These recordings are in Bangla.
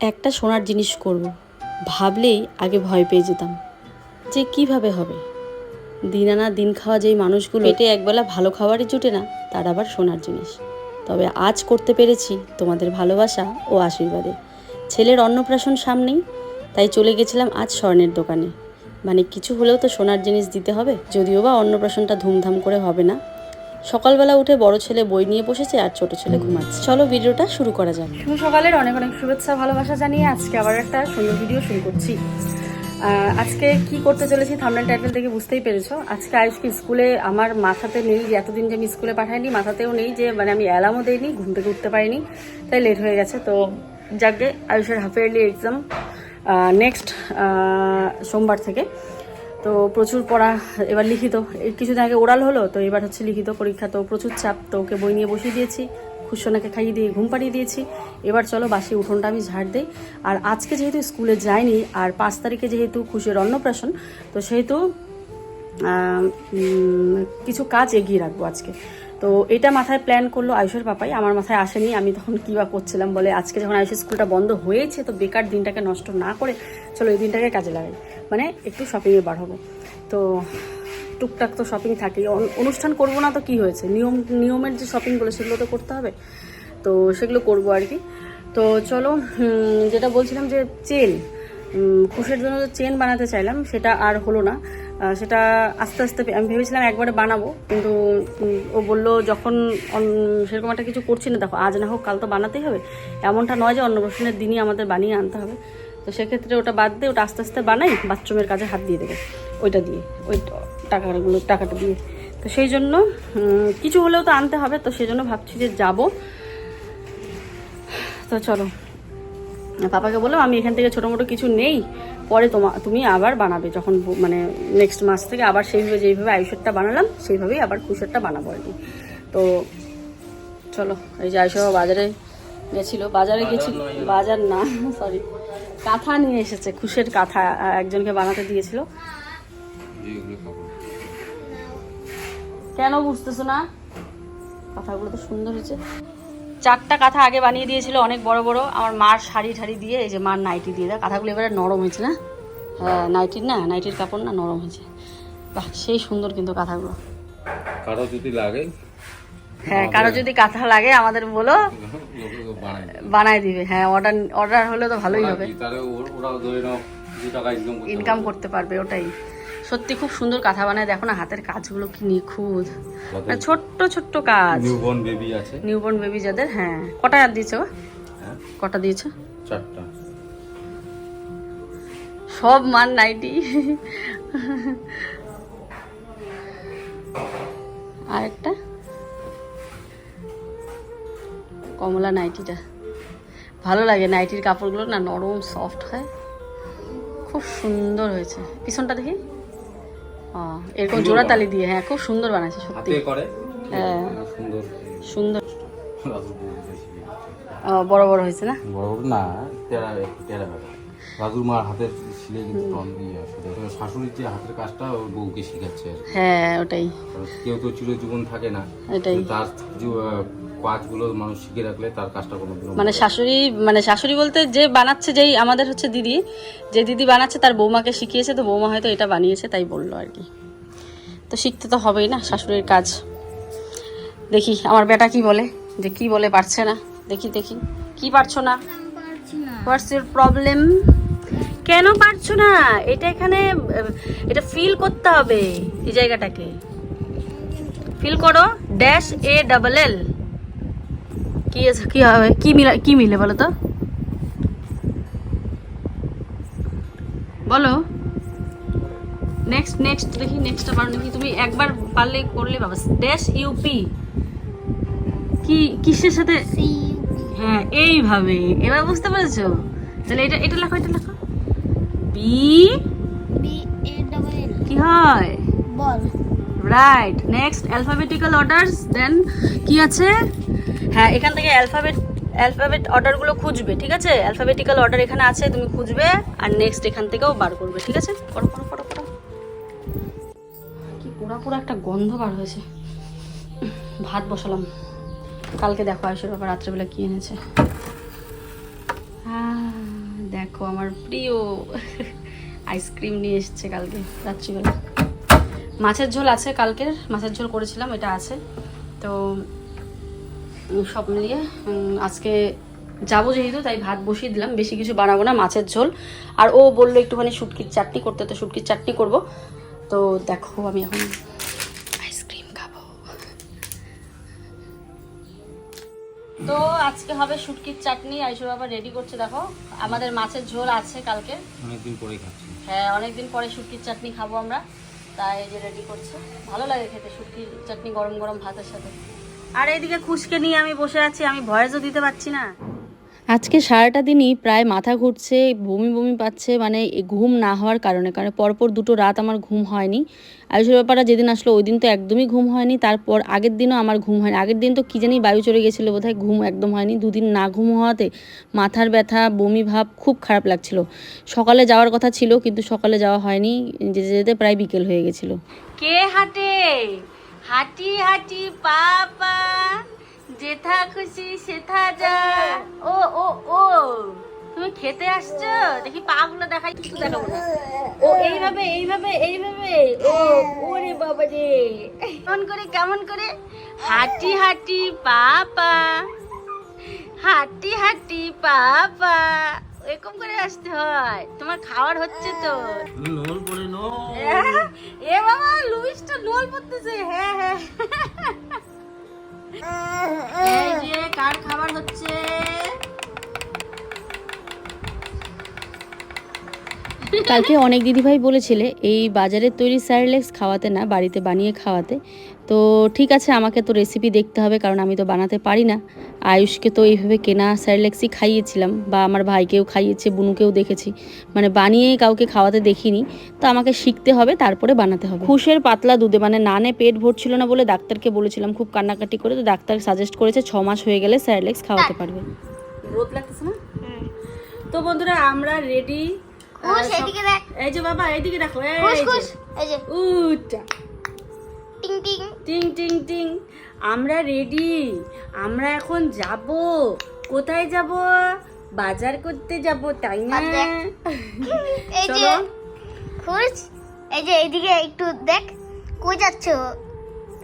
একটা সোনার জিনিস করব। ভাবলেই আগে ভয় পেয়ে যেতাম। যে কীভাবে হবে? দিন আনা দিন খাওয়া যেই মানুষগুলো পেটে একবেলা ভালো খাবারই জুটে না, তার আবার সোনার জিনিস। তবে আজ করতে পেরেছি তোমাদের ভালোবাসা ও আশীর্বাদে। ছেলের অন্নপ্রাশন সামনেই, তাই চলে গেছিলাম আজ স্বর্ণের দোকানে। মানে কিছু হলেও তো সোনার জিনিস দিতে হবে, যদিও বা অন্নপ্রাশনটা ধুমধাম করে হবে না। সকালবেলা উঠে বড় ছেলে বই নিয়ে বসেছে আর ছোট ছেলে ঘুমাচ্ছে। চলো ভিডিওটা শুরু করা যাক। শুভ সকালের অনেক অনেক শুভেচ্ছা, ভালোবাসা জানিয়ে আজকে আবার একটা সুন্দর ভিডিও শুরু করছি। আজকে কি করতে চলেছি থামনেল টাইটেল থেকে বুঝতেই পেরেছ। আজকে আয়ুষকে স্কুলে আমার মাথাতে নেই যে এতদিন যে আমি স্কুলে পাঠাইনি, মাথাতেও নেই যে মানে আমি অ্যালার্মও দেইনি, ঘুম থেকে উঠতে পারিনি, তাই লেট হয়ে গেছে। তো যাকে আয়ুষের হাফ ইয়ারলি এক্সাম নেক্সট সোমবার থেকে। তো প্রচুর পড়া এবার লিখিত। কিছুদিন আগে ওরাল হলো, তো এবার হচ্ছে লিখিত পরীক্ষা, তো প্রচুর চাপ। তো ওকে বই নিয়ে বসিয়ে দিয়েছি খুশনাকে খাইয়ে দিয়ে ঘুম পাড়িয়ে দিয়েছি। এবার চলো বাসি উঠোনটা আমি ঝাড় দিই। আর আজকে যেহেতু স্কুলে যাইনি, আর পাঁচ তারিখে যেহেতু খুশির অন্নপ্রাশন, তো সেহেতু কিছু কাজ এগিয়ে রাখব আজকে। তো এটা মাথায় প্ল্যান করল আয়ুষের পাপাই। আমার মাথায় আসেনি, আমি তখন কী বা করছিলাম বলে। আজকে যখন আয়ুষের স্কুলটা বন্ধ হয়েছে, তো বেকার দিনটাকে নষ্ট না করে চলো এই দিনটাকে কাজে লাগাই। মানে একটু শপিংয়ে বার হব। তো টুকটাক তো শপিং থাকেই। অন- অনুষ্ঠান করব না তো কি হয়েছে? নিয়ম, নিয়মের যে শপিংগুলো সেগুলো তো করতে হবে। তো সেগুলো করব আর কি। তো চলো যেটা বলছিলাম যে চেন খুশের জন্য যে চেন বানাতে চাইলাম, সেটা আর হলো না। সেটা আস্তে আস্তে আমি ভেবেছিলাম একবারে বানাবো, কিন্তু ও বলল যখন সেরকম একটা কিছু করছি না, দেখো আজ না হোক কাল তো বানাতেই হবে। এমনটা নয় যে অন্নপ্রাশনের দিনই আমাদের বানিয়ে আনতে হবে। তো সেক্ষেত্রে ওটা বাদ দিয়ে ওটা আস্তে আস্তে বানাই, বাথরুমের কাজে হাত দিয়ে দেবে, ওইটা দিয়ে, ওই টাকাগুলো, টাকাটা দিয়ে। তো সেই জন্য কিছু হলেও তো আনতে হবে, তো সেই জন্য ভাবছি যে যাব। তো চলো। পাপাকে বললাম, আমি এখান থেকে ছোটো মোটো কিছু নেই, পরে তোমা, তুমি আবার বানাবে। যখন মানে নেক্সট মাস থেকে আবার সেইভাবে, যেইভাবে আয়ুষেরটা বানালাম, সেইভাবেই আবার কুশেরটা বানাবো আর কি। তো চলো, এই যে আয়ুষ বাজারে গেছিল বাজারে গেছিল বাজার না সরি কাঁথা নিয়ে এসেছে খুশের কাঁথা একজনকে বানাতে দিয়েছিল। কেন বুঝতেছো না? কাঁথাগুলো তো সুন্দর হয়েছে। চারটা কাঁথা আগে বানিয়ে দিয়েছিল অনেক বড় বড়। আমার মার শাড়ি ঠাড়ি দিয়ে এই যে মার নাইটি দিয়ে দেয় কাঁথাগুলো এবারে নরম হয়েছে না? হ্যাঁ নাইটির না নাইটির কাপড় না নরম হয়েছে। বাহ সেই সুন্দর কিন্তু কাঁথাগুলো। কারও যদি লাগে হ্যাঁ কারও যদি কাঁথা লাগে আমাদের বলো। বানায় দিবে। হ্যাঁ অর্ডার অর্ডার হলে তো ভালোই হবে। ইনকাম করতে পারবে। ওটাই। সত্যি খুব সুন্দর কাঁথা বানায়। দেখো না হাতের কাজগুলো কি নিখুঁত। মানে ছোট্ট ছোট্ট কাজ। নিউবর্ন বেবি আছে। নিউবর্ন বেবি যাদের হ্যাঁ। কটা দিয়েছ? হ্যাঁ। কটা দিয়েছ? চারটা। সব মান নাইটি আর কমলা নাইটিটা। ভালো লাগে নাইটির কাপড়গুলো না নরম সফট হয়। খুব সুন্দর হয়েছে। পিছনটা দেখি। ও, এরকম জোড়া তালি দিয়ে। হ্যাঁ খুব সুন্দর বানাইছে সত্যি। হ্যাঁ। সুন্দর। বড় বড় হয়েছে না? বড় বড় না রাজুর মার হাতের কিন্তু টন দিয়ে আসলে। শাশুড়ির যে হাতের কাজটা ওর বউকে শিখাচ্ছে হ্যাঁ ওটাই। কেউ তো চিরজীবন থাকে না। এটাই। তার কাজগুলো মানুষ শিখে রাখলে তার কাজটা কোনো মানে শাশুড়ি মানে শাশুড়ি বলতে যে বানাচ্ছে যেই আমাদের হচ্ছে দিদি যে দিদি বানাচ্ছে তার বৌমাকে শিখিয়েছে তো বৌমা হয়তো এটা বানিয়েছে তাই বলল আর কি। তো শিখতে তো হবেই না শাশুড়ির কাজ। দেখি আমার বেটা কি বলে যে কি বলে পারছে না। দেখি দেখি। কি পারছ না? হোয়াটস ইউর প্রবলেম কেন পারছ না? এটা এখানে এটা ফিল করতে হবে এই জায়গাটাকে। ফিল করো ড্যাশ এ ডাবল এল কি আছে কি হবে কি মিলা কি মিলে বলো তো? বলো। নেক্সট নেক্সট দেখি নেক্সটটা পারো নাকি তুমি একবার পারলে করলে বাবা। ড্যাশ ইউপি কি কিসের সাথে? হ্যাঁ এইভাবে। এবার বুঝতে পেরেছ? তাহলে এটা এটা লেখো এটা লেখো। বি কি হয়? বল right next alphabetical orders then কি আছে? হ্যাঁ এখান থেকে অ্যালফাবেট অ্যালফাবেট অর্ডারগুলো খুঁজবে ঠিক আছে? অ্যালফাবেটিক্যাল অর্ডার এখানে আছে তুমি খুঁজবে। আর নেক্সট এখান থেকেও বার করবে ঠিক আছে? করো করো করো করো। কি পোড়া পোড়া একটা গন্ধ বার হয়েছে। ভাত বসালাম। কালকে দেখো আয়ুষের বাবা রাত্রেবেলা কি এনেছে। দেখো আমার প্রিয় আইসক্রিম নিয়ে এসছে কালকে, রাত্রিবেলা। মাছের ঝোল আছে কালকের, মাছের ঝোল করেছিলাম, এটা আছে। তো সব মিলিয়ে আজকে যাব যেহেতু, তাই ভাত বসিয়ে দিলাম। বেশি কিছু বানাবো না, মাছের ঝোল। আর ও বলল একটুখানি শুটকির চাটনি করতে, তো শুটকির চাটনি করব। তো দেখো আমি এখন তো আজকে হবে শুটকির চাটনি আইসু বাবা রেডি করছে দেখো। আমাদের মাছের ঝোল আছে কালকে। অনেকদিন পরে খাচ্ছি। হ্যাঁ অনেকদিন পরে শুটকির চাটনি খাব আমরা। তাই যে রেডি করছে। ভালো লাগে খেতে শুটকির চাটনি গরম গরম ভাতের সাথে। আর এইদিকে খুশকে নিয়ে আমি বসে আছি আমি ভয়েসও দিতে পারছি না। আজকে সারাটা দিনই প্রায় মাথা ঘুরছে, বমি বমি পাচ্ছে মানে ঘুম না হওয়ার কারণে, কারণ পরপর দুটো রাত আমার ঘুম হয়নি। আয়ুষের ব্যাপারটা যেদিন আসলো ওই দিন তো একদমই ঘুম হয়নি, তারপর আগের দিনও আমার ঘুম হয়নি। আগের দিন তো কী জানি বায়ু চলে গেছিল, বোধহয় ঘুম একদম হয়নি। দুদিন না ঘুম হওয়াতে মাথার ব্যথা, বমি ভাব খুব খারাপ লাগছিল। সকালে যাওয়ার কথা ছিল, কিন্তু সকালে যাওয়া হয়নি, যেতে যেতে প্রায় বিকেল হয়ে গেছিল। কে হাঁটে? হাঁটি হাঁটি পাপা যেথা খুশি সেথা যা। ও ও ও। তুমি খেতে আসছো? দেখি পা গুলো দেখাই কিছু দেখাবো না। ও এইভাবে এইভাবে এইভাবে। ও ওরে বাবা রে। কেমন করে কেমন করে? হাঁটি হাঁটি পাপা। হাঁটি হাঁটি পাপা। এরকম করে আসতে হয়। তোমার খাওয়ার হচ্ছে তো। নোল পরে নো এ বাবা লুইসটা নোল পড়তেছে হ্যাঁ হ্যাঁ। কালকে অনেক দিদিভাই বলেছিলে এই বাজারের তৈরি স্যারলেক্স খাওয়াতে না বাড়িতে বানিয়ে খাওয়াতে। তো ঠিক আছে আমাকে তো রেসিপি দেখতে হবে কারণ আমি তো বানাতে পারি না। আয়ুষকে তো এইভাবে কেনা স্যারলেক্সই খাইয়েছিলাম বা আমার ভাইকেও খাইয়েছে বুনুকেও দেখেছি। মানে বানিয়ে কাউকে খাওয়াতে দেখিনি তো আমাকে শিখতে হবে তারপরে বানাতে হবে। খুশের পাতলা দুধে মানে নানে পেট ভরছিল না বলে ডাক্তারকে বলেছিলাম খুব কান্নাকাটি করে তো ডাক্তার সাজেস্ট করেছে ছ মাস হয়ে গেলে স্যারলেক্স খাওয়াতে পারবে। রোদ লাগতেছে না? তো বন্ধুরা আমরা রেডি এই যে বাবা এইদিকে দেখো এই যে। খুশ এই যে। উটা টিং টিং টিং টিং টিং আমরা রেডি আমরা এখন যাব। কোথায় যাব? বাজার করতে যাব তাই না? এই যে। খুশ এই যে এইদিকে একটু দেখ। কই যাচ্ছ?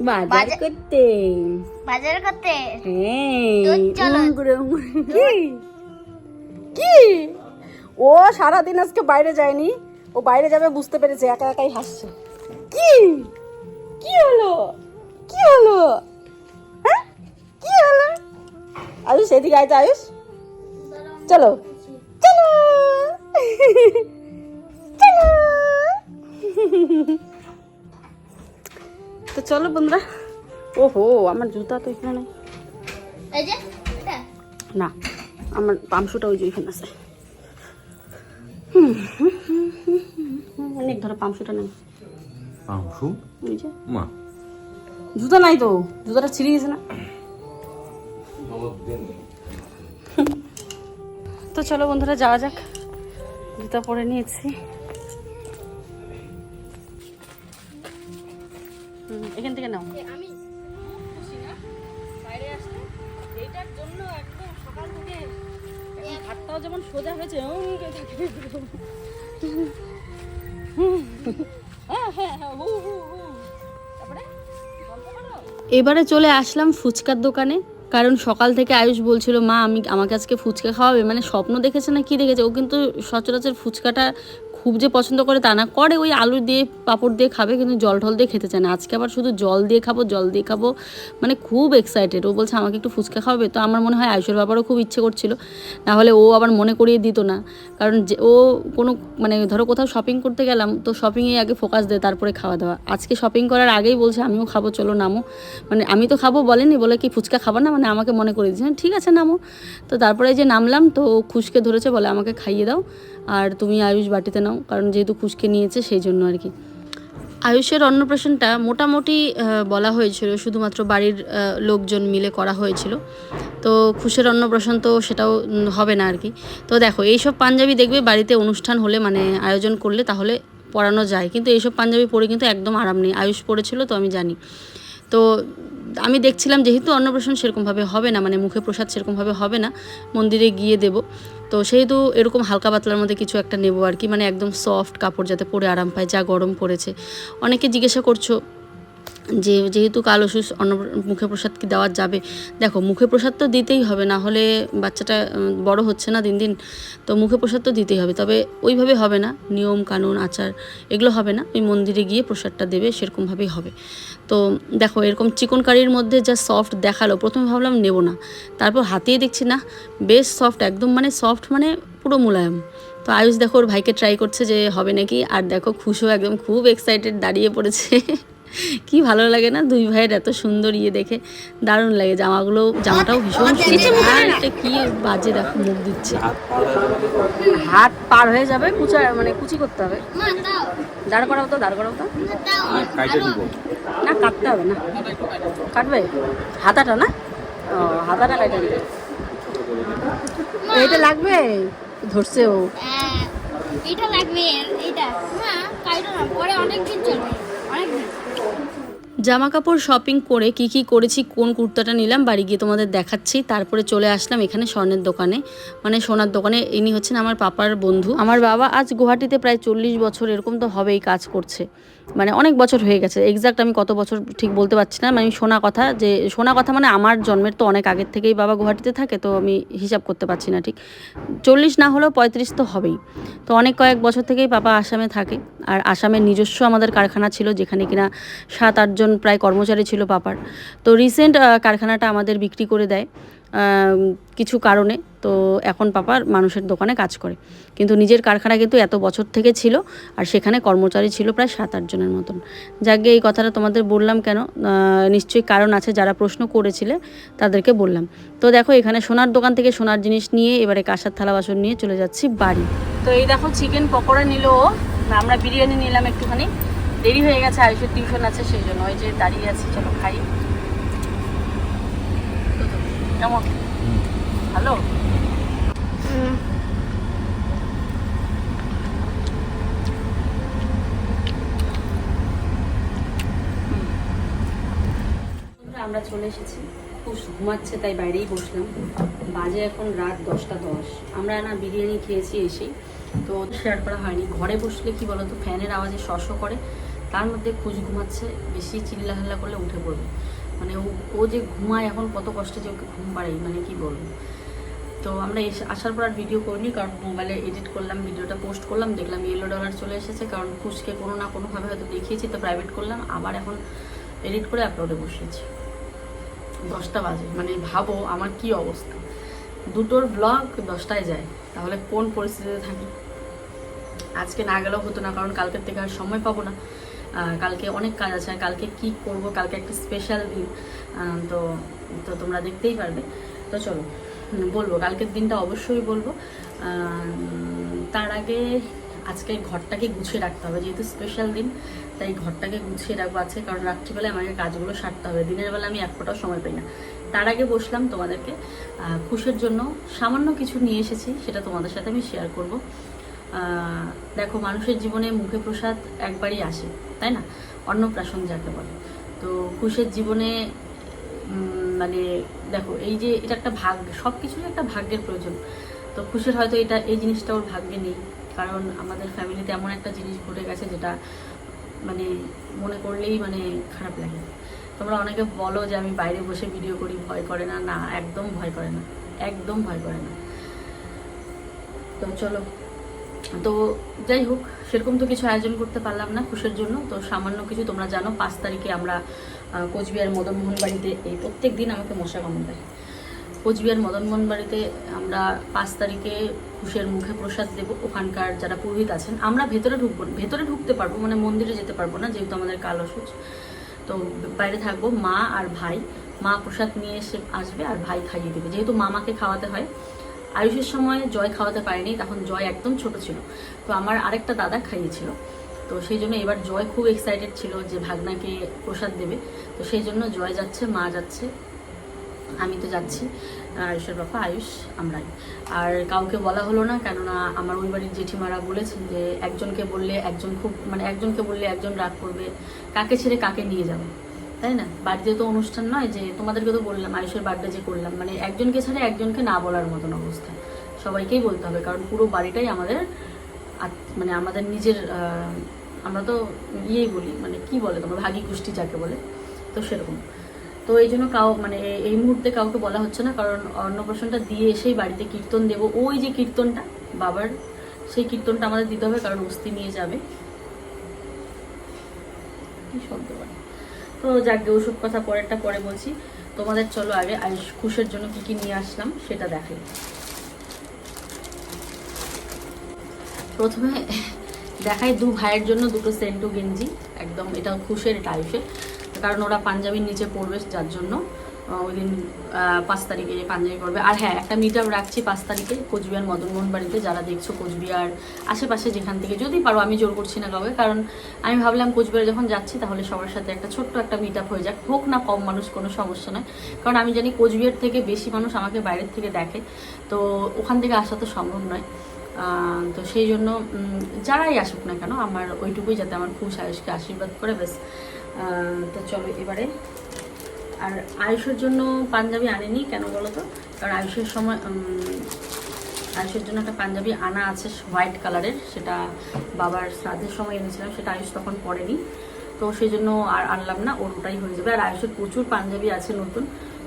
বাজার করতে। বাজার করতে? হ্যাঁ চলো। কি? কি? ও সারাদিন আজকে বাইরে যায়নি। ও বাইরে যাবে বুঝতে পেরেছে একা একাই হাসছে। কি? কি হলো? কি হলো? হ্যাঁ? কি হলো? আয়ুষ এদিকে আয় তো আয়ুষ। চলো। চলো। চলো। তো চলো বন্ধুরা। ওহো আমার জুতা তো এখানে না আমার পামশুটা ওই যে ওইখানে আছে। অনেক ধরো পামশুটা নেই। যে মা। জুতা নাই তো জুতাটা ছিঁড়ে গেছে না। তো চলো বন্ধুরা যাওয়া যাক। জুতা পরে নিয়েছি। হুম, এখান থেকে নাও। আমি বাইরে আসলে এইটার জন্য একদম সকাল থেকে হাতটাও যেমন সোজা হয়েছে। হ্যাঁ, হ্যাঁ, হ্যাঁ, হু, হু, এবারে চলে আসলাম ফুচকার দোকানে, কারণ সকাল থেকে আয়ুষ বলছিল, মা, আমি, আমাকে আজকে ফুচকা খাওয়াবে। মানে স্বপ্ন দেখেছে না কি দেখেছে? ও কিন্তু সচরাচর ফুচকাটা খুব যে পছন্দ করে তা না, করে ওই আলু দিয়ে, পাঁপড় দিয়ে খাবে কিন্তু জল ঢল দিয়ে খেতে চায় না। আজকে আবার শুধু জল দিয়ে খাব, জল দিয়ে খাব মানে খুব এক্সাইটেড ও বলছে আমাকে একটু ফুচকা খাওয়াবে, তো আমার মনে হয় আয়ুষের ব্যাপারও খুব ইচ্ছে করছিল। না হলে ও আবার মনে করিয়ে দিত না। কারণ যে ও কোনো মানে ধরো কোথাও শপিং করতে গেলাম, তো শপিংয়ে আগে ফোকাস দেয়, তারপরে খাওয়া দাওয়া। আজকে শপিং করার আগেই বলছে, আমিও খাব, চলো নামো। মানে আমি তো খাব বলেনি, বলে কি ফুচকা খাব না? মানে আমাকে মনে করে দিয়েছে ঠিক আছে, নামো। তো তারপরে যে নামলাম, তো খুশকে ধরেছে, বলে আমাকে খাইয়ে দাও। আর তুমি আয়ুষ বাটিতে নাও, কারণ যেহেতু খুশকে নিয়েছে সেই জন্য আর কি। আয়ুষের অন্নপ্রাশনটা মোটামুটি বলা হয়েছিল, শুধুমাত্র বাড়ির লোকজন মিলে করা হয়েছিল। তো খুশের অন্নপ্রাশন তো সেটাও হবে না আর কি। তো দেখো, এইসব পাঞ্জাবি দেখবে, বাড়িতে অনুষ্ঠান হলে মানে আয়োজন করলে তাহলে পরানো যায়। কিন্তু এইসব পাঞ্জাবি পরে কিন্তু একদম আরাম নেই। আয়ুষ পড়েছিল তো আমি জানি। তো আমি দেখছিলাম, যেহেতু অন্নপ্রাশন সেরকমভাবে হবে না মানে মুখে প্রসাদ সেরকমভাবে হবে না, মন্দিরে গিয়ে দেব। তো সেহেতু এরকম হালকা পাতলার মধ্যে কিছু একটা নেব আর কি। মানে একদম সফট কাপড় যাতে পরে আরাম পায়, যা গরম পড়েছে। অনেকে জিজ্ঞাসা করছ যে যেহেতু কাল ওষুধ অন্ন মুখে প্রসাদ কি দেওয়া যাবে? দেখো, মুখে প্রসাদ তো দিতেই হবে, না হলে বাচ্চাটা বড় হচ্ছে না দিন দিন, তো মুখে প্রসাদ তো দিতেই হবে। তবে ওইভাবে হবে না, নিয়ম কানুন, আচার, এগুলো হবে না। ওই মন্দিরে গিয়ে প্রসাদটা দেবে, সেরকমভাবেই হবে। তো দেখো, এরকম চিকন কারির মধ্যে যা সফট দেখাল, প্রথমে ভাবলাম নেব না। তারপর হাতিয়ে দেখছি, না, বেশ সফট একদম মানে সফট মানে পুরো মোলায়েম। তো আয়ুষ দেখো, ওর ভাইকে ট্রাই করছে যে হবে নাকি? আর দেখো, খুশও একদম খুব এক্সাইটেড দাঁড়িয়ে পড়েছে। কি ভালো লাগে না? দুই ভাইয়ের এত সুন্দর ইয়ে দেখে দারুণ লাগে। জামাগুলো জামাটাও ভীষণ সুন্দর। এটা কি বাজে দেখো মুখ দিচ্ছে। হাত পার হয়ে যাবে কুচা মানে কুচি করতে হবে। দাঁড় করাও তো দাঁড় করাও তো। নিবো না কাটতে হবে না। কাটবে? হাতাটা না? ও হাতাটা কাটে দিবে। এটা লাগবে? ধরছে ও। হ্যাঁ, এটা লাগবে এটা মা কাইটো না পরে অনেক দিন চলবে। অনেক দিন জামা কাপড় শপিং করে কি কি করেছি, কোন কুর্তাটা নিলাম, বাড়ি গিয়ে তোমাদের দেখাচ্ছি। তারপরে চলে আসলাম এখানে স্বর্ণের দোকানে। মানে সোনার দোকানে ইনি হচ্ছেন আমার পাপার বন্ধু। আমার বাবা আজ গুয়াহাটিতে প্রায় চল্লিশ বছর, এরকম তো হবেই কাজ করছে। মানে অনেক বছর হয়ে গেছে। এক্সাক্ট আমি কত বছর ঠিক বলতে পারছি না মানে আমি শোনা কথা, যে শোনা কথা মানে আমার জন্মের তো অনেক আগের থেকেই বাবা গুয়াহাটিতে থাকে, তো আমি হিসাব করতে পারছি না ঠিক। চল্লিশ না হলেও পঁয়ত্রিশ তো হবেই। তো অনেক কয়েক বছর থেকেই পাপা আসামে থাকে, আর আসামের নিজস্ব আমাদের কারখানা ছিল, যেখানে কিনা সাত আটজন প্রায় কর্মচারী ছিল পাপার তো রিসেন্ট কারখানাটা আমাদের বিক্রি করে দেয়। কিছু কারণে, তো এখন পাপার মানুষের দোকানে কাজ করে। কিন্তু নিজের কারখানা কিন্তু এত বছর থেকে ছিল, আর সেখানে কর্মচারী ছিল প্রায় সাত আটজনের মতন। যাকে এই কথাটা তোমাদের বললাম কেন? নিশ্চয়ই কারণ আছে, যারা প্রশ্ন করেছিলে তাদেরকে বললাম। তো দেখো, এখানে সোনার দোকান থেকে সোনার জিনিস নিয়ে এবারে কাঁসার থালা বাসন নিয়ে চলে যাচ্ছি বাড়ি। তো এই দেখো, চিকেন পকোড়া নিল। আমরা বিরিয়ানি নিলাম একটুখানি। দেরি হয়ে গেছে, আয়ুষের টিউশন আছে, সেই জন্য ওই যে দাঁড়িয়ে আছি, চলো খাই। কেমন? ভালো? আমরা চলে এসেছি। খুব ঘুমাচ্ছে তাই বাইরেই বসলাম। বাজে এখন রাত দশটা দশ। আমরা না বিরিয়ানি খেয়েছি এসেই। তো শেয়ার করা হয়নি। ঘরে বসলে কি বলতো ফ্যানের আওয়াজে শস্য করে। তার মধ্যে খুশ ঘুমাচ্ছে বেশি চিল্লাহাল্লা করলে উঠে পড়বে। মানে ও যে ঘুমায় এখন কত কষ্টে যে ওকে ঘুম পাড়াই মানে কি বলব? তো আমরা এসে, আসার পর আর ভিডিও করিনি, কারণ মোবাইলে এডিট করলাম ভিডিওটা পোস্ট করলাম, দেখলাম ইয়েলো ডলার চলে এসেছে, কারণ খুশকে কোনো না কোনোভাবে হয়তো দেখিয়েছি, তো প্রাইভেট করলাম, আবার এখন এডিট করে আপলোডে বসিয়েছি দশটা বাজে মানে ভাবো আমার কি অবস্থা। দুটোর ব্লগ দশটায় যায়, তাহলে কোন পরিস্থিতিতে থাকি? আজকে না গেলেও হতো না, কারণ কালকের থেকে আর সময় পাবো না। কালকে অনেক কাজ আছে, কালকে কি করব, কালকে একটা স্পেশাল দিন তো তো তোমরা দেখতেই পারবে। তো চলো বলব, কালকের দিনটা অবশ্যই বলব। তার আগে আজকে ঘরটাকে গুছিয়ে রাখতে হবে, যেহেতু স্পেশাল দিন, তাই ঘরটাকে গুছিয়ে রাখব আছে কারণ রাত্রিবেলায় আমাকে কাজগুলো সারতে হবে। দিনের বেলা আমি এক ফোঁটাও সময় পাই না। তার আগে বসলাম তোমাদেরকে খুশের জন্য সামান্য কিছু নিয়ে এসেছি, সেটা তোমাদের সাথে আমি শেয়ার করব। দেখো, মানুষের জীবনে মুখে প্রসাদ একবারই আসে, তাই না? অন্নপ্রাশন যাকে বলে। তো খুশের জীবনে মানে দেখো, এই যে এটা একটা ভাগ সব কিছুরই একটা ভাগ্যের প্রয়োজন। তো খুশির হয়তো এটা, এই জিনিসটা ওর ভাগ্যে নেই, কারণ আমাদের ফ্যামিলিতে এমন একটা জিনিস ঘটে গেছে যেটা মানে মনে করলেই মানে খারাপ লাগে। তোমরা অনেকে বলো যে আমি বাইরে বসে ভিডিও করি, ভয় করে না না, একদম ভয় করে না, একদম ভয় করে না। তো চলো তো যাই হোক, সেরকম তো কিছু আয়োজন করতে পারলাম না খুশের জন্য। তো সামান্য কিছু তোমরা জানো, পাঁচ তারিখে আমরা কোচবিহার মদনমোহন বাড়িতে এই প্রত্যেক দিন আমাকে মশা কামড় দেয়। কোচবিহার মদনমোহন বাড়িতে আমরা পাঁচ তারিখে খুশের মুখে প্রসাদ দেবো। ওখানকার যারা পুরোহিত আছেন, আমরা ভেতরে ঢুকবো ভেতরে ঢুকতে পারব মানে মন্দিরে যেতে পারব না, যেহেতু আমাদের কালো সূচ তো বাইরে থাকব মা আর ভাই। মা প্রসাদ নিয়ে এসে আসবে আর ভাই খাইয়ে দেবে। যেহেতু মামাকে খাওয়াতে হয় আয়ুষের সময় জয় খাওয়াতে পারিনি, তখন জয় একদম ছোট ছিল। তো আমার আরেকটা দাদা খাইয়েছিল। তো সেই জন্য এবার জয় খুব এক্সাইটেড ছিল যে ভাগনাকে প্রসাদ দেবে। তো সেই জন্য জয় যাচ্ছে, মা যাচ্ছে, আমি তো যাচ্ছি। আয়ুষের বাবা, আয়ুষ, আমরাই। আর কাউকে বলা হলো না, কেননা আমার ওই বাড়ির জেঠিমারা বলেছেন যে একজনকে বললে একজন খুব মানে একজনকে বললে একজন রাগ করবে, কাকে ছেড়ে কাকে নিয়ে যাবে? তাই না? বাড়িতে তো অনুষ্ঠান নয় যে তোমাদেরকে তো বললাম, আয়ুষের বার্থডে যে করলাম। মানে একজনকে ছাড়া একজনকে না বলার মতন অবস্থা। সবাইকেই বলতে হবে, কারণ পুরো বাড়িটাই আমাদের মানে আমাদের নিজের আমরা তো ইয়েই বলি মানে কি বলে তোমার, ভাগী গোষ্ঠী যাকে বলে, তো সেরকম। তো এই জন্য কাউ মানে এই মুহূর্তে কাউকে বলা হচ্ছে না, কারণ অন্নপ্রাশনটা দিয়ে এসেই বাড়িতে কীর্তন দেব। ওই যে কীর্তনটা, বাবার, সেই কীর্তনটা আমাদের দিতে হবে, কারণ অস্থি নিয়ে যাবে। কি শব্দ তো যাকে ওষুধ কথা পরেরটা পরে বলছি, তোমাদের চলো আগে আয়ুষ খুশের জন্য কি কি নিয়ে আসলাম সেটা দেখাই প্রথমে দেখাই দু ভাইয়ের জন্য দুটো সেন্টু গেঞ্জি, একদম এটা খুশের এটা আয়ুষের কারণ ওরা পাঞ্জাবির নিচে পড়বে যার জন্য। ওই দিন পাঁচ তারিখে পাঞ্জাবি পড়বে আর হ্যাঁ একটা মিট আপ রাখছি পাঁচ তারিখে কোচবিহার মদনমোহন বাড়িতে। যারা দেখছ কোচবিহার আশেপাশে যেখান থেকে, যদি পারো আমি জোর করছি না কাউকে, কারণ আমি ভাবলাম কোচবিহারে যখন যাচ্ছি তাহলে সবার সাথে একটা ছোট্ট একটা মিট হয়ে যাক। হোক না কম মানুষ, কোনো সমস্যা নয়। কারণ আমি জানি কোচবিহার থেকে বেশি মানুষ আমাকে বাইরের থেকে দেখে। তো ওখান থেকে আসা তো সম্ভব নয়। তো সেই জন্য যারাই আসুক না কেন, আমার ওইটুকুই যাতে আমার খুব আয়ুষকে আশীর্বাদ করে বেশ তো চলো এবারে আর আয়ুষের জন্য পাঞ্জাবি আনেনি, কেন বলো তো কারণ আয়ুষের সময় আয়ুষের জন্য একটা পাঞ্জাবি আনা আছে হোয়াইট কালারের, সেটা বাবার শ্রাদ্ধের সময় এনেছিলাম, সেটা আয়ুষ তখন পরেনি। তো সেই জন্য আর আনলাম না, ওর ওটাই হয়ে যাবে। আর আয়ুষের প্রচুর পাঞ্জাবি আছে নতুন,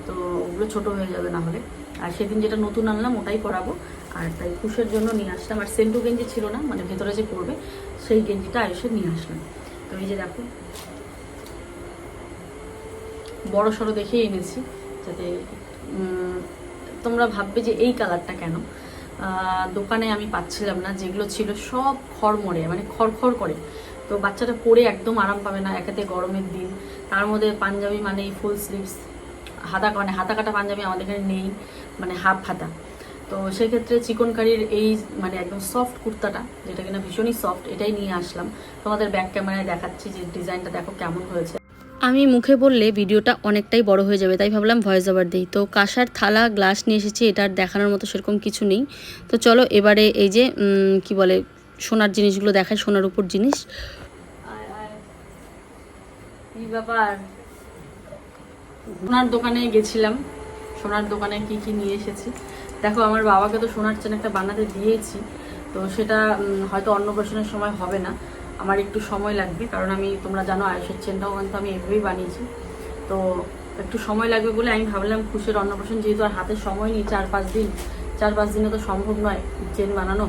তো ওগুলো ছোট হয়ে যাবে না হলে। আর সেদিন যেটা নতুন আনলাম, ওটাই পরাবো। আর তাই কুশের জন্য নিয়ে আসলাম। আর সেন্টু গেঞ্জি ছিল না মানে ভেতরে যে পরবে, সেই গেঞ্জিটা আয়ুষের নিয়ে আসলাম। তো এই যে দেখো বড় সড়ো দেখে এনেছি, যাতে তোমরা ভাববে যে এই কালারটা কেন? দোকানে আমি পাচ্ছিলাম না, যেগুলো ছিল সব খড়মড়ে মানে খড়খড় করে। তো বাচ্চাটা পরে একদম আরাম পাবে না, একাতে গরমের দিন। তার মধ্যে পাঞ্জাবি মানে এই ফুল স্লিভস, হাতা মানে হাতা কাটা পাঞ্জাবি আমাদের এখানে নেই মানে হাফ হাতা। তো সেক্ষেত্রে চিকন কারির এই মানে একদম সফট কুর্তাটা, যেটা কিনা ভীষণই সফট, এটাই নিয়ে আসলাম। তোমাদের ব্যাক ক্যামেরায় দেখাচ্ছি যে ডিজাইনটা দেখো কেমন হয়েছে। আমি মুখে বললে ভিডিওটা অনেকটাই বড় হয়ে যাবে, তাই ভাবলাম ভয়েস ওভার দিই। তো কাঁসার থালা গ্লাস নিয়ে এসেছি, এটা আর দেখানোর মতো সেরকম কিছু নেই। তো চলো এবারে এই যে কি বলে, সোনার জিনিসগুলো দেখায় সোনার উপর জিনিস। সোনার দোকানে গেছিলাম, সোনার দোকানে কি কি নিয়ে এসেছি। দেখো, আমার বাবাকে তো সোনার চেন একটা বানাতে দিয়েছি, তো সেটা হয়তো অন্নপ্রাশনের সময় হবে না। আমার একটু সময় লাগবে কারণ আমি তোমরা জানো আয়ুষের চেনটাও কিন্তু আমি এভাবেই বানিয়েছি। তো একটু সময় লাগবে বলে আমি ভাবলাম খুশির অন্নপ্রাশন যেহেতু আর হাতে সময় নেই চার পাঁচ দিন চার পাঁচ দিনে তো সম্ভব নয় চেন বানানো।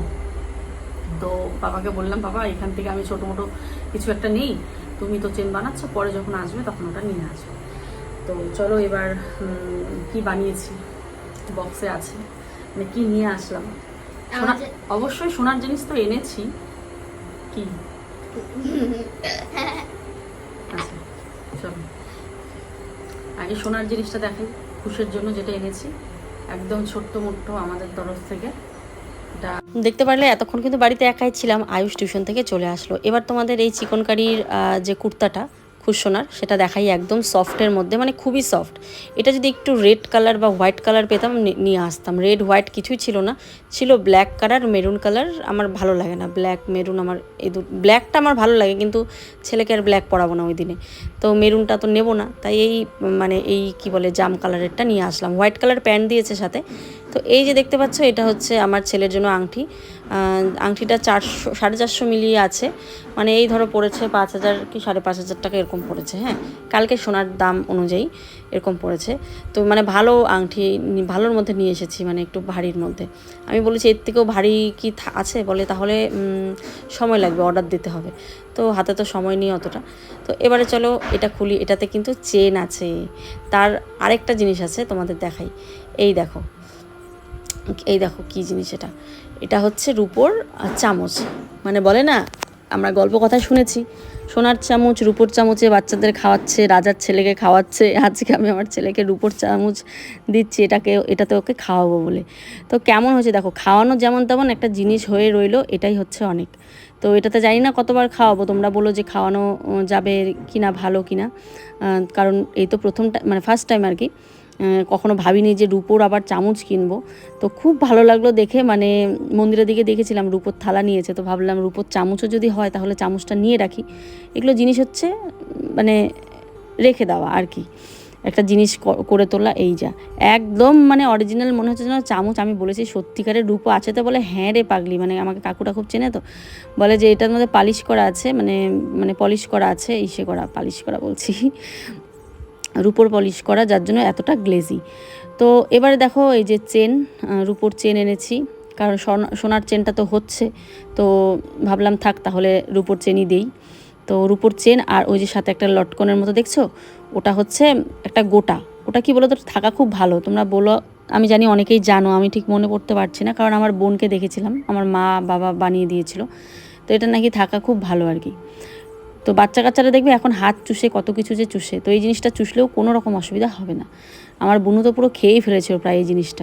তো বাবাকে বললাম বাবা এখান থেকে আমি ছোটো মোটো কিছু একটা নেই তুমি তো চেন বানাচ্ছ পরে যখন আসবে তখন ওটা নিয়ে আসবে। তো চলো এবার কি বানিয়েছি? বক্সে আছে। মানে কি নিয়ে আসলাম? অবশ্যই সোনার জিনিস তো এনেছি। কি? আচ্ছা আগে সোনার জিনিসটা দেখাই খুশের জন্য যেটা এনেছি। একদম ছোট্ট মোট্ট আমাদের তরফ থেকে। দেখতে পারলে এতক্ষণ কিন্তু বাড়িতে একাই ছিলাম, আয়ুষ টিউশন থেকে চলে আসলো। এবার তোমাদের এই চিকনকারির যে কুর্তাটা খুশোনার, সেটা দেখাই একদম সফটের মধ্যে মানে খুবই সফট এটা যদি একটু রেড কালার বা হোয়াইট কালার পেতাম নিয়ে আসতাম। রেড হোয়াইট কিছুই ছিল না। ছিল ব্ল্যাক কালার মেরুন কালার আমার ভালো লাগে না। ব্ল্যাক মেরুন আমার এই দু ব্ল্যাকটা আমার ভালো লাগে, কিন্তু ছেলেকে আর ব্ল্যাক পরাবো না ওই দিনে তো মেরুনটা তো নেব না। তাই এই মানে এই কি বলে, জাম কালারেরটা নিয়ে আসলাম। হোয়াইট কালার প্যান্ট দিয়েছে সাথে। তো এই যে দেখতে পাচ্ছ, এটা হচ্ছে আমার ছেলের জন্য আংটি। আংটিটা চারশো, সাড়ে চারশো মিলিয়ে আছে। মানে এই ধরো পড়েছে পাঁচ হাজার কি সাড়ে পাঁচ হাজার টাকা এরকম পড়েছে হ্যাঁ? কালকে সোনার দাম অনুযায়ী এরকম পড়েছে। তো মানে ভালো আংটি ভালোর মধ্যে নিয়ে এসেছি মানে একটু ভারীর মধ্যে। আমি বলেছি, এর থেকেও ভারী কি আছে? বলে, তাহলে সময় লাগবে অর্ডার দিতে হবে। তো হাতে তো সময় নেই অতটা। তো এবারে চলো, এটা খুলি। এটাতে কিন্তু চেন আছে। তার আরেকটা জিনিস আছে, তোমাদের দেখাই। এই দেখো এই দেখো কি জিনিস এটা। এটা হচ্ছে রুপোর চামচ। মানে বলে না, আমরা গল্প কথায় শুনেছি, সোনার চামচ, রুপোর চামচে বাচ্চাদের খাওয়াচ্ছে, রাজার ছেলেকে খাওয়াচ্ছে, আজকে আমি আমার ছেলেকে রুপোর চামচ দিচ্ছি, এটাকে, এটাতে ওকে খাওয়াবো বলে। তো কেমন হয়েছে দেখো, খাওয়ানো যেমন তেমন একটা জিনিস হয়ে রইল, এটাই হচ্ছে অনেক। তো এটাতে জানি না কতবার খাওয়াবো, তোমরা বলো যে খাওয়ানো যাবে কিনা, ভালো কিনা। কারণ এই তো প্রথম মানে ফার্স্ট টাইম আর কি। কখনো ভাবিনি যে রূপোর আবার চামচ কিনবো। তো খুব ভালো লাগল দেখে মানে মন্দিরের দিকে দেখেছিলাম, রূপোর থালা নিয়েছে। তো ভাবলাম রূপোর চামচও যদি হয়, তাহলে চামচটা নিয়ে রাখি। এগুলো জিনিস হচ্ছে মানে রেখে দেওয়া আর কি। একটা জিনিস করে তোলা, এই যা। একদম মানে অরিজিনাল মনে হচ্ছে যেন চামচ, আমি বলেছি সত্যিকারের রূপো আছে তো বলে হ্যাঁ রে পাগলি। মানে আমাকে কাকুটা খুব চেনে তো। বলে যে, এটার মধ্যে পালিশ করা আছে মানে মানে পলিশ করা আছে। ইসে করা, পালিশ করা বলছি। রুপোর পলিশ করা, যার জন্য এতটা গ্লেজি তো এবারে দেখো এই যে চেন রুপোর চেন এনেছি, কারণ সোনা- সোনার চেনটা তো হচ্ছে। তো ভাবলাম থাক, তাহলে রুপোর চেনই দেই। তো রুপোর চেন আর ওই যে সাথে একটা লটকনের মতো, দেখছ? ওটা হচ্ছে একটা গোটা। ওটা কি বলো তো থাকা খুব ভালো। তোমরা বলো, আমি জানি অনেকেই জানো, আমি ঠিক মনে করতে পারছি না, কারণ আমার বোনকে দেখেছিলাম। আমার মা, বাবা বানিয়ে দিয়েছিল। তো এটা নাকি থাকা খুব ভালো আর কি। তো বাচ্চা কাচ্চারা দেখবে এখন হাত চুষে কত কিছু যে চুষে। তো এই জিনিসটা চুষলেও কোনো রকম অসুবিধা হবে না। আমার বুনু তো পুরো খেয়েই ফেলেছিল প্রায় এই জিনিসটা।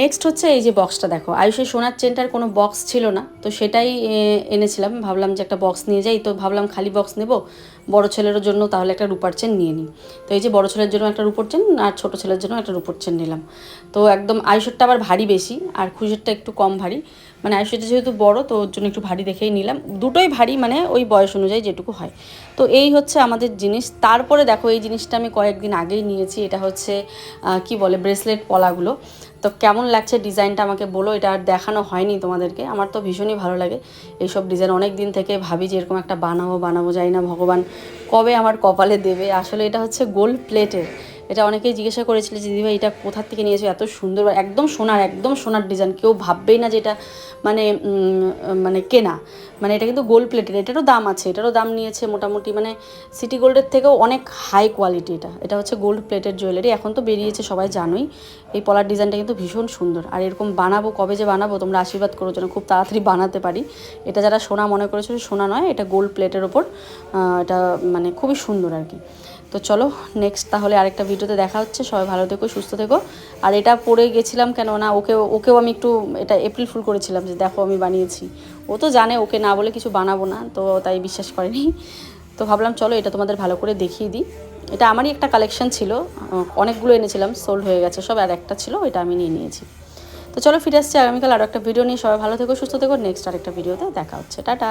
নেক্সট হচ্ছে এই যে বক্সটা দেখো। আয়ুষের সোনার চেনটার কোনো বক্স ছিল না, তো সেটাই এনেছিলাম। ভাবলাম যে একটা বক্স নিয়ে যাই, তো ভাবলাম খালি বক্স নেব। বড় ছেলের জন্য তাহলে একটা রূপার চেন নিয়ে নিই। তো এই যে বড় ছেলের জন্য একটা রূপোর চেন আর ছোটো ছেলের জন্য একটা রূপোর চেন নিলাম। তো একদম আয়ুষেরটা আবার ভারী বেশি, আর খুশেরটা একটু কম ভারী। মানে আয়ুষেরটা যেহেতু বড়, তো ওর জন্য একটু ভারী দেখেই নিলাম। দুটোই ভারী মানে ওই বয়স অনুযায়ী যেটুকু হয়। তো এই হচ্ছে আমাদের জিনিস। তারপরে দেখো এই জিনিসটা আমি কয়েকদিন আগেই নিয়েছি, এটা হচ্ছে কি বলে ব্রেসলেট পলাগুলো। তো কেমন লাগছে ডিজাইনটা আমাকে বলো, এটা আর দেখানো হয়নি তোমাদেরকে। আমার তো ভীষণই ভালো লাগে এইসব ডিজাইন। অনেক দিন থেকে ভাবি যে এরকম একটা বানাবো বানাবো যাই না ভগবান কবে আমার কপালে দেবে। আসলে এটা হচ্ছে গোল্ড প্লেটের এটা অনেকেই জিজ্ঞাসা করেছিল যে দিদিভাই এটা কোথার থেকে নিয়েছো? এত সুন্দর একদম সোনার একদম সোনার ডিজাইন। কেউ ভাববেই না যে এটা মানে মানে কেনা। মানে এটা কিন্তু গোল্ড প্লেটের এটারও দাম আছে, এটারও দাম নিয়েছে মোটামুটি। মানে সিটি গোল্ডের থেকেও অনেক হাই কোয়ালিটি এটা। এটা হচ্ছে গোল্ড প্লেটের জুয়েলারি এখন তো বেরিয়েছে, সবাই জানোই। এই পলার ডিজাইনটা কিন্তু ভীষণ সুন্দর। আর এরকম বানাবো, কবে যে বানাবো, তোমরা আশীর্বাদ করো যেন খুব তাড়াতাড়ি বানাতে পারি। এটা যারা সোনা মনে করেছ সোনা নয়, এটা গোল্ড প্লেটের ওপর এটা মানে খুবই সুন্দর আর কি। তো চলো নেক্সট তাহলে আরেকটা ভিডিওতে দেখা হচ্ছে। সবাই ভালো থেকো, সুস্থ থেকো। আর এটা পরে গেছিলাম কেন না, ওকে, ওকেও আমি একটু, এটা এপ্রিল ফুল করেছিলাম যে দেখো আমি বানিয়েছি। ও তো জানে, ওকে না বলে কিছু বানাবো না, তো তাই বিশ্বাস করেনি। তো ভাবলাম চলো, এটা তোমাদের ভালো করে দেখিয়ে দিই। এটা আমারই একটা কালেকশন ছিল অনেকগুলো এনেছিলাম সোল্ড হয়ে গেছে সব, আর একটা ছিল এটা আমি নিয়ে নিয়েছি। তো চলো, ফিরে আসছি আগামীকাল আরও একটা ভিডিও নিয়ে। সবাই ভালো থেকো, সুস্থ থেকো নেক্সট আরেকটা ভিডিওতে দেখা হচ্ছে। টাটা!